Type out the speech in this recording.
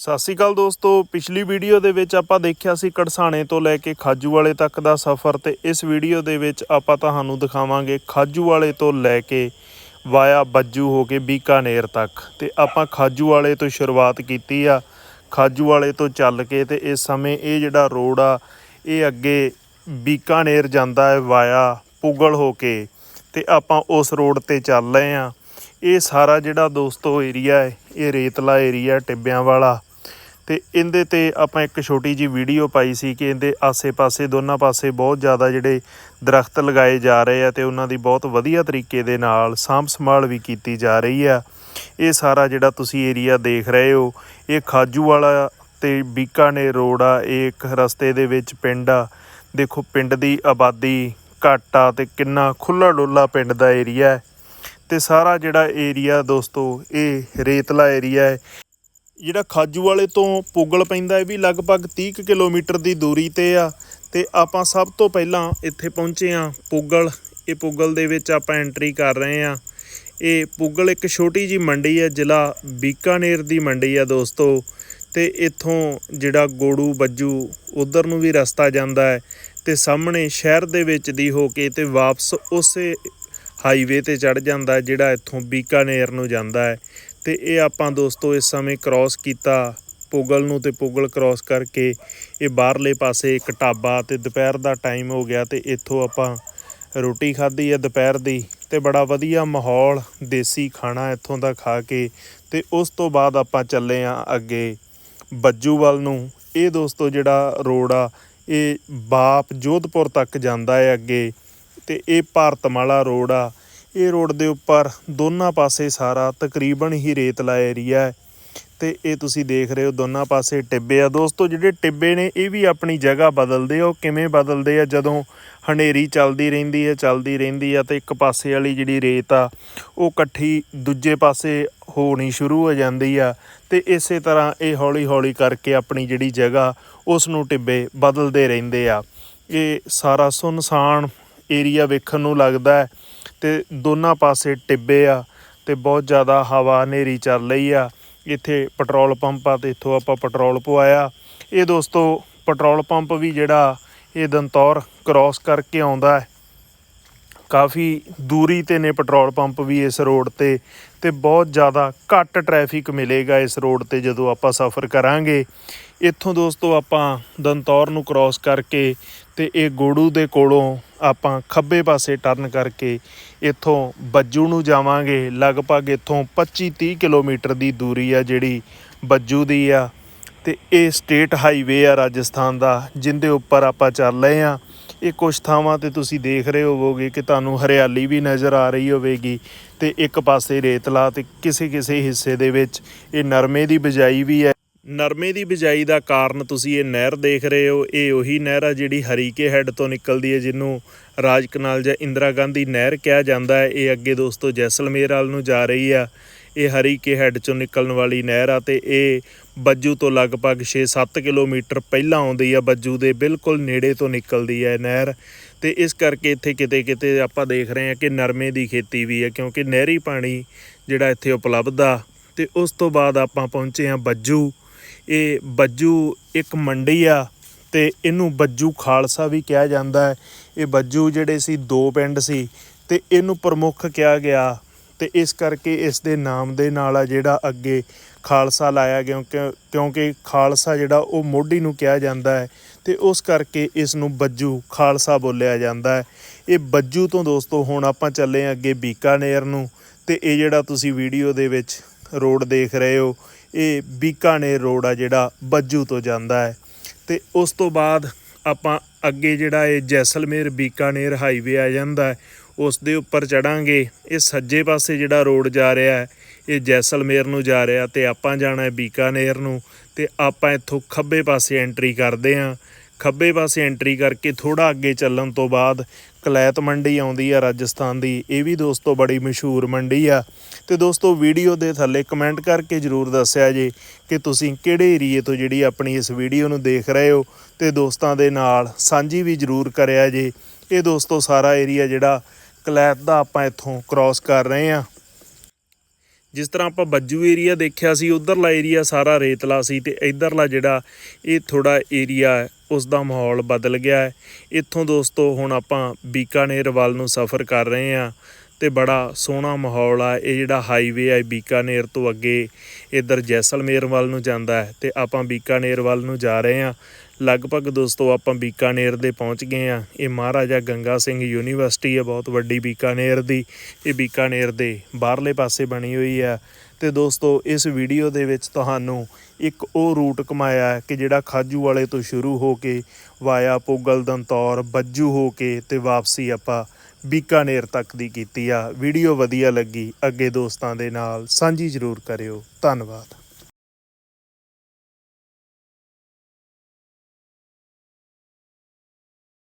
ਸਤਿ ਸ਼੍ਰੀ ਅਕਾਲ ਦੋਸਤੋ। ਪਿਛਲੀ ਵੀਡੀਓ ਦੇ ਵਿੱਚ ਆਪਾਂ ਦੇਖਿਆ ਸੀ ਕੜਸਾਣੇ ਤੋਂ ਲੈ ਕੇ ਖਾਜੂ ਵਾਲੇ ਤੱਕ ਦਾ ਸਫ਼ਰ ਤੇ ਇਸ ਵੀਡੀਓ ਦੇ ਵਿੱਚ ਆਪਾਂ ਤੁਹਾਨੂੰ ਦਿਖਾਵਾਂਗੇ ਖਾਜੂ ਵਾਲੇ ਤੋਂ ਲੈ ਕੇ ਵਾਇਆ ਬੱਜੂ ਹੋ ਕੇ ਬੀਕਾਨੇਰ ਤੱਕ। ਤੇ ਆਪਾਂ ਖਾਜੂ ਵਾਲੇ ਤੋਂ ਸ਼ੁਰੂਆਤ ਕੀਤੀ ਆ। ਖਾਜੂ ਵਾਲੇ ਤੋਂ ਚੱਲ ਕੇ ਤੇ ਇਸ ਸਮੇਂ ਇਹ ਜਿਹੜਾ ਰੋਡ ਆ, ਇਹ ਅੱਗੇ ਬੀਕਾਨੇਰ ਜਾਂਦਾ ਹੈ ਵਾਇਆ ਪੁਗਲ ਹੋ ਕੇ। ਤੇ ਆਪਾਂ ਉਸ ਰੋਡ ਤੇ ਚੱਲ ਰਹੇ ਆ। ਇਹ ਸਾਰਾ ਜਿਹੜਾ ਦੋਸਤੋ ਏਰੀਆ ਹੈ, ਇਹ ਰੇਤਲਾ ਏਰੀਆ ਟਿੱਬਿਆਂ ਵਾਲਾ। ਤੇ ਇਹਦੇ ਤੇ ਆਪਾਂ ਇੱਕ ਛੋਟੀ ਜੀ ਵੀਡੀਓ ਪਾਈ ਸੀ ਕਿ ਇਹਦੇ ਆਸੇ-ਪਾਸੇ, ਦੋਨਾਂ ਪਾਸੇ ਬਹੁਤ ਜ਼ਿਆਦਾ ਜਿਹੜੇ ਦਰਖਤ ਲਗਾਏ ਜਾ ਰਹੇ ਆ ਤੇ ਉਹਨਾਂ ਦੀ ਬਹੁਤ ਵਧੀਆ ਤਰੀਕੇ ਦੇ ਨਾਲ ਸਾਂਭ ਸੰਭਾਲ ਵੀ ਕੀਤੀ ਜਾ ਰਹੀ ਆ। ਇਹ ਸਾਰਾ ਜਿਹੜਾ ਤੁਸੀਂ ਏਰੀਆ ਦੇਖ ਰਹੇ ਹੋ, ਇਹ ਖਾਜੂ ਵਾਲਾ ਤੇ ਬੀਕਾਨੇਰ ਰੋਡ ਆ, ਇਹ ਇੱਕ ਰਸਤੇ ਦੇ ਵਿੱਚ ਪਿੰਡ ਆ। ਦੇਖੋ, ਪਿੰਡ ਦੀ ਆਬਾਦੀ ਘੱਟ ਆ ਤੇ ਕਿੰਨਾ ਖੁੱਲਾ ਡੁੱਲਾ ਪਿੰਡ ਦਾ ਏਰੀਆ ਹੈ। ਤੇ ਸਾਰਾ ਜਿਹੜਾ ਏਰੀਆ ਦੋਸਤੋ, ਇਹ ਰੇਤਲਾ ਏਰੀਆ ਹੈ। ਜਿਹੜਾ ਖਾਜੂ ਵਾਲੇ ਤੋਂ ਪੁਗਲ ਪੈਂਦਾ ਇਹ ਵੀ ਲਗਭਗ 30 ਕੁ ਕਿਲੋਮੀਟਰ ਦੀ ਦੂਰੀ ਤੇ ਆ ਤੇ ਆਪਾਂ ਸਭ ਤੋਂ ਪਹਿਲਾਂ ਇੱਥੇ ਪਹੁੰਚੇ ਆ ਪੁਗਲ। ਇਹ ਪੁਗਲ ਦੇ ਵਿੱਚ ਆਪਾਂ ਐਂਟਰੀ ਕਰ ਰਹੇ ਆ ਇਹ ਪੁਗਲ ਇੱਕ ਛੋਟੀ ਜੀ ਮੰਡੀ ਹੈ, ਜ਼ਿਲ੍ਹਾ ਬੀਕਾਨੇਰ ਦੀ ਮੰਡੀ ਆ ਦੋਸਤੋ। ਤੇ ਇੱਥੋਂ ਜਿਹੜਾ ਗੋੜੂ ਬੱਜੂ ਉਧਰ ਨੂੰ ਵੀ ਰਸਤਾ ਜਾਂਦਾ ਹੈ ਤੇ ਸਾਹਮਣੇ ਸ਼ਹਿਰ ਦੇ ਵਿੱਚ ਦੀ ਹੋ ਕੇ ਤੇ ਵਾਪਸ ਉਸੇ ਹਾਈਵੇ ਤੇ ਚੜ ਜਾਂਦਾ ਜਿਹੜਾ ਇੱਥੋਂ ਬੀਕਾਨੇਰ ਨੂੰ ਜਾਂਦਾ ਹੈ। ਤੇ ਇਹ ਆਪਾਂ ਦੋਸਤੋ ਇਸ ਸਮੇਂ ਕ੍ਰਾਸ ਕੀਤਾ, ਪੁਗਲ ਨੂੰ ਤੇ ਪੁਗਲ ਕ੍ਰਾਸ ਕਰਕੇ, ਇਹ ਬਾਹਰਲੇ ਪਾਸੇ ਇੱਕ ਢਾਬਾ ਤੇ ਦੁਪਹਿਰ ਦਾ ਟਾਈਮ ਹੋ ਗਿਆ ਤੇ ਇੱਥੋਂ ਆਪਾਂ ਰੋਟੀ ਖਾਧੀ ਹੈ ਦੁਪਹਿਰ ਦੀ ਤੇ ਬੜਾ ਵਧੀਆ ਮਾਹੌਲ ਦੇਸੀ ਖਾਣਾ ਇੱਥੋਂ ਦਾ ਖਾ ਕੇ ਤੇ ਉਸ ਤੋਂ ਬਾਅਦ ਆਪਾਂ ਚੱਲੇ ਆ ਅੱਗੇ ਬੱਜੂਵਾਲ ਨੂੰ। ਇਹ ਦੋਸਤੋ ਜਿਹੜਾ ਰੋਡ ਆ, ਇਹ ਬਾਪ ਜੋਧਪੁਰ ਤੱਕ ਜਾਂਦਾ ਹੈ ਅੱਗੇ ਤੇ ਇਹ ਭਾਰਤਮਾਲਾ ਰੋਡ ਆ। ਇਹ ਰੋਡ ਦੇ ਉੱਪਰ ਦੋਨਾਂ ਪਾਸੇ ਸਾਰਾ ਤਕਰੀਬਨ ਹੀ ਰੇਤਲਾ ਏਰੀਆ ਹੈ ਤੇ ਇਹ ਤੁਸੀਂ ਦੇਖ ਰਹੇ ਹੋ ਦੋਨਾਂ ਪਾਸੇ ਟਿੱਬੇ ਆ। ਦੋਸਤੋ, ਜਿਹੜੇ ਟਿੱਬੇ ਨੇ, ਇਹ ਵੀ ਆਪਣੀ ਜਗ੍ਹਾ ਬਦਲਦੇ ਆ। ਉਹ ਕਿਵੇਂ ਬਦਲਦੇ ਆ? ਜਦੋਂ ਹਨੇਰੀ ਚੱਲਦੀ ਰਹਿੰਦੀ ਹੈ, ਚੱਲਦੀ ਰਹਿੰਦੀ ਆ ਤੇ ਇੱਕ ਪਾਸੇ ਵਾਲੀ ਜਿਹੜੀ ਰੇਤ ਆ, ਉਹ ਇਕੱਠੀ ਦੂਜੇ ਪਾਸੇ ਹੋਣੀ ਸ਼ੁਰੂ ਹੋ ਜਾਂਦੀ ਆ ਤੇ ਇਸੇ ਤਰ੍ਹਾਂ ਇਹ ਹੌਲੀ ਹੌਲੀ ਕਰਕੇ ਆਪਣੀ ਜਿਹੜੀ ਜਗ੍ਹਾ, ਉਸ ਨੂੰ ਟਿੱਬੇ ਬਦਲਦੇ ਰਹਿੰਦੇ ਆ। ਇਹ ਸਾਰਾ ਸੁਨਸਾਨ ਏਰੀਆ ਵੇਖਣ ਨੂੰ ਲੱਗਦਾ ਹੈ। ਤੇ ਦੋਨਾਂ ਪਾਸੇ ਟਿੱਬੇ ਆ ਤੇ ਬਹੁਤ ਜ਼ਿਆਦਾ ਹਵਾ ਹਨੇਰੀ ਚੱਲ ਰਹੀ ਆ। ਇੱਥੇ ਪੈਟਰੋਲ ਪੰਪ ਆ ਤੇ ਇੱਥੋਂ ਆਪਾਂ ਪੈਟਰੋਲ ਪਵਾਇਆ। ਇਹ ਦੋਸਤੋ ਪੈਟਰੋਲ ਪੰਪ ਵੀ ਜਿਹੜਾ ਇਹ ਦੰਤੌਰ ਕ੍ਰਾਸ ਕਰਕੇ ਆਉਂਦਾ ਹੈ। ਕਾਫੀ ਦੂਰੀ ਤੇ ਨੇ ਪੈਟਰੋਲ ਪੰਪ ਵੀ ਇਸ ਰੋਡ ਤੇ ਤੇ ਬਹੁਤ ਜ਼ਿਆਦਾ ਘੱਟ ਟ੍ਰੈਫਿਕ ਮਿਲੇਗਾ ਇਸ ਰੋਡ ਤੇ ਜਦੋਂ ਆਪਾਂ ਸਫ਼ਰ ਕਰਾਂਗੇ। ਇੱਥੋਂ ਦੋਸਤੋ ਆਪਾਂ ਦੰਤੌਰ ਨੂੰ ਕ੍ਰਾਸ ਕਰਕੇ ਤੇ ਇਹ ਗੋੜੂ ਦੇ ਕੋਲੋਂ ਆਪਾਂ ਖੱਬੇ ਪਾਸੇ ਟਰਨ ਕਰਕੇ ਇੱਥੋਂ ਬੱਜੂ ਨੂੰ ਜਾਵਾਂਗੇ। ਲਗਭਗ ਇੱਥੋਂ 25-30 ਕਿਲੋਮੀਟਰ ਦੀ ਦੂਰੀ ਆ ਜਿਹੜੀ ਬੱਜੂ ਦੀ ਆ ਤੇ ਇਹ ਸਟੇਟ ਹਾਈਵੇ ਆ ਰਾਜਸਥਾਨ ਦਾ, ਜਿੰਦੇ ਉੱਪਰ ਆਪਾਂ ਚੱਲ ਰਹੇ ਆ। ਇਹ ਕੁਝ ਥਾਵਾਂ ਤੇ ਤੁਸੀਂ ਦੇਖ ਰਹੇ ਹੋਵੋਗੇ ਕਿ ਤੁਹਾਨੂੰ ਹਰਿਆਲੀ ਵੀ ਨਜ਼ਰ ਆ ਰਹੀ ਹੋਵੇਗੀ ਤੇ ਇੱਕ ਪਾਸੇ ਰੇਤਲਾ ਤੇ ਕਿਸੇ ਕਿਸੇ ਹਿੱਸੇ ਦੇ ਵਿੱਚ ਇਹ ਨਰਮੇ ਦੀ ਬਿਜਾਈ ਵੀ ਹੈ। ਨਰਮੇ ਦੀ ਬਿਜਾਈ ਦਾ ਕਾਰਨ ਤੁਸੀਂ ਇਹ ਨਹਿਰ ਦੇਖ ਰਹੇ ਹੋ। ਇਹ ਉਹੀ ਨਹਿਰ ਆ ਜਿਹੜੀ ਹਰੀਕੇ ਹੈੱਡ ਤੋਂ ਨਿਕਲਦੀ ਹੈ, ਜਿਹਨੂੰ ਰਾਜ ਕਨਾਲ ਜਾਂ ਇੰਦਰਾ ਗਾਂਧੀ ਨਹਿਰ ਕਿਹਾ ਜਾਂਦਾ ਹੈ। ਇਹ ਅੱਗੇ ਦੋਸਤੋ ਜੈਸਲਮੇਰ ਵਾਲ ਨੂੰ ਜਾ ਰਹੀ ਆ। ਇਹ ਹਰੀਕੇ ਹੈੱਡ ਚੋਂ ਨਿਕਲਣ ਵਾਲੀ ਨਹਿਰ ਆ ਤੇ ਇਹ ਬੱਜੂ ਤੋਂ ਲਗਭਗ 6-7 ਕਿਲੋਮੀਟਰ ਪਹਿਲਾਂ ਆਉਂਦੀ ਆ, ਬੱਜੂ ਦੇ ਬਿਲਕੁਲ ਨੇੜੇ ਤੋਂ ਨਿਕਲਦੀ ਹੈ ਨਹਿਰ। ਤੇ ਇਸ ਕਰਕੇ ਇੱਥੇ ਕਿਤੇ ਕਿਤੇ ਆਪਾਂ ਦੇਖ ਰਹੇ ਹਾਂ ਕਿ ਨਰਮੇ ਦੀ ਖੇਤੀ ਵੀ ਹੈ ਕਿਉਂਕਿ ਨਹਿਰੀ ਪਾਣੀ ਜਿਹੜਾ ਇੱਥੇ ਉਪਲਬਧ ਆ। ਤੇ ਉਸ ਤੋਂ ਬਾਅਦ ਆਪਾਂ ਪਹੁੰਚੇ ਹਾਂ ਬੱਜੂ। ਇਹ ਬੱਜੂ ਇੱਕ ਮੰਡੀ ਆ ਤੇ ਇਹਨੂੰ ਬੱਜੂ ਖਾਲਸਾ ਵੀ ਕਿਹਾ ਜਾਂਦਾ ਹੈ। ਇਹ ਬੱਜੂ ਜਿਹੜੇ ਸੀ ਦੋ ਪਿੰਡ ਸੀ ਤੇ ਇਹਨੂੰ ਪ੍ਰਮੁੱਖ ਕਿਹਾ ਗਿਆ ਤੇ ਇਸ ਕਰਕੇ ਇਸ ਦੇ ਨਾਮ ਦੇ ਨਾਲ ਆ ਜਿਹੜਾ ਅੱਗੇ ਖਾਲਸਾ ਲਾਇਆ ਗਿਆ, ਕਿਉਂ- ਕਿਉਂਕਿ ਖਾਲਸਾ ਜਿਹੜਾ ਉਹ ਮੋਢੀ ਨੂੰ ਕਿਹਾ ਜਾਂਦਾ ਹੈ ਤੇ ਉਸ ਕਰਕੇ ਇਸ ਨੂੰ ਬੱਜੂ ਖਾਲਸਾ ਬੋਲਿਆ ਜਾਂਦਾ ਹੈ। ਇਹ ਬੱਜੂ ਤੋਂ ਦੋਸਤੋ ਹੁਣ ਆਪਾਂ ਚੱਲੇ ਹਾਂ ਅੱਗੇ ਬੀਕਾਨੇਰ ਨੂੰ ਤੇ ਇਹ ਜਿਹੜਾ ਤੁਸੀਂ ਵੀਡੀਓ ਦੇ ਵਿੱਚ ਰੋਡ ਦੇਖ ਰਹੇ ਹੋ, ਇਹ ਬੀਕਾਨੇਰ ਰੋਡ ਆ ਜਿਹੜਾ ਬੱਜੂ ਤੋਂ ਜਾਂਦਾ ਹੈ। ਤੇ ਉਸ ਤੋਂ ਬਾਅਦ ਆਪਾਂ ਅੱਗੇ ਜਿਹੜਾ ਇਹ ਜੈਸਲਮੇਰ ਬੀਕਾਨੇਰ ਹਾਈਵੇ ਆ ਜਾਂਦਾ ਹੈ ਉਸ ਦੇ ਉੱਪਰ ਚੜਾਂਗੇ। ਇਹ ਸੱਜੇ ਪਾਸੇ ਜਿਹੜਾ ਰੋਡ ਜਾ ਰਿਹਾ ਹੈ, ਇਹ ਜੈਸਲਮੇਰ ਨੂੰ ਜਾ ਰਿਹਾ ਤੇ ਆਪਾਂ ਜਾਣਾ ਹੈ ਬੀਕਾਨੇਰ ਨੂੰ ਤੇ ਆਪਾਂ ਇੱਥੋਂ ਖੱਬੇ ਪਾਸੇ ਐਂਟਰੀ ਕਰਦੇ ਆਂ ਖੱਬੇ ਪਾਸੇ ਐਂਟਰੀ ਕਰਕੇ ਥੋੜਾ ਅੱਗੇ ਚੱਲਣ ਤੋਂ ਬਾਅਦ ਕਲੈਤ ਮੰਡੀ ਆਉਂਦੀ ਆ ਰਾਜਸਥਾਨ ਦੀ, ਇਹ ਵੀ ਦੋਸਤੋ ਬੜੀ ਮਸ਼ਹੂਰ ਮੰਡੀ ਆ। ਤੇ ਦੋਸਤੋ ਵੀਡੀਓ ਦੇ ਥੱਲੇ ਕਮੈਂਟ ਕਰਕੇ ਜਰੂਰ ਦੱਸਿਆ ਜੇ ਕਿ ਤੁਸੀਂ ਕਿਹੜੇ ਏਰੀਏ ਤੋਂ ਜਿਹੜੀ ਆਪਣੀ ਇਸ ਵੀਡੀਓ ਨੂੰ ਦੇਖ ਰਹੇ ਹੋ ਤੇ ਦੋਸਤਾਂ ਦੇ ਨਾਲ ਸਾਂਝੀ ਵੀ ਜਰੂਰ ਕਰਿਆ ਜੇ। ਇਹ ਦੋਸਤੋ ਸਾਰਾ ਏਰੀਆ ਜਿਹੜਾ ਕਲੈਤ ਦਾ ਆਪਾਂ ਇੱਥੋਂ ਕ੍ਰਾਸ ਕਰ ਰਹੇ ਆ ਜਿਸ ਤਰ੍ਹਾਂ ਆਪਾਂ ਬੱਜੂ ਏਰੀਆ ਦੇਖਿਆ ਸੀ, ਉਧਰਲਾ ਏਰੀਆ ਸਾਰਾ ਰੇਤਲਾ ਸੀ ਤੇ ਇਧਰਲਾ ਜਿਹੜਾ ਇਹ ਥੋੜਾ ਏਰੀਆ ਹੈ ਉਸ ਦਾ ਮਾਹੌਲ ਬਦਲ ਗਿਆ ਹੈ। ਇੱਥੋਂ ਦੋਸਤੋ ਹੁਣ ਆਪਾਂ ਬੀਕਾਨੇਰ ਵੱਲ ਨੂੰ ਸਫ਼ਰ ਕਰ ਰਹੇ ਹਾਂ। ਤੇ ਬੜਾ ਸੋਹਣਾ ਮਾਹੌਲ ਆ। ਇਹ ਜਿਹੜਾ ਹਾਈਵੇ ਆ ਬੀਕਾਨੇਰ ਤੋਂ ਅੱਗੇ ਇੱਧਰ ਜੈਸਲਮੇਰ ਵੱਲ ਨੂੰ ਜਾਂਦਾ ਹੈ ਤੇ ਆਪਾਂ ਬੀਕਾਨੇਰ ਵੱਲ ਨੂੰ ਜਾ ਰਹੇ ਹਾਂ। ਲਗਭਗ ਦੋਸਤੋ, ਆਪਾਂ ਬੀਕਾਨੇਰ ਦੇ ਪਹੁੰਚ ਗਏ ਆ ਇਹ ਮਹਾਰਾਜਾ ਗੰਗਾ ਸਿੰਘ ਯੂਨੀਵਰਸਿਟੀ ਹੈ, ਬਹੁਤ ਵੱਡੀ ਬੀਕਾਨੇਰ ਦੀ। ਇਹ ਬੀਕਾਨੇਰ ਦੇ ਬਾਹਰਲੇ ਪਾਸੇ ਬਣੀ ਹੋਈ ਆ ਤੇ ਦੋਸਤੋ, ਇਸ ਵੀਡੀਓ ਦੇ ਵਿੱਚ ਤੁਹਾਨੂੰ ਇੱਕ ਉਹ ਰੂਟ ਕਮਾਇਆ ਕਿ ਜਿਹੜਾ ਖਾਜੂ ਵਾਲੇ ਤੋਂ ਸ਼ੁਰੂ ਹੋ ਕੇ ਵਾਇਆ ਪੋਗਲ ਦੰਤੌਰ ਬੱਜੂ ਹੋ ਕੇ ਤੇ ਵਾਪਸੀ ਆਪਾਂ ਬੀਕਾਨੇਰ ਤੱਕ ਦੀ ਕੀਤੀ ਆ। ਵੀਡੀਓ ਵਧੀਆ ਲੱਗੀ, ਅੱਗੇ ਦੋਸਤਾਂ ਦੇ ਨਾਲ ਸਾਂਝੀ ਜ਼ਰੂਰ ਕਰਿਓ। ਧੰਨਵਾਦ।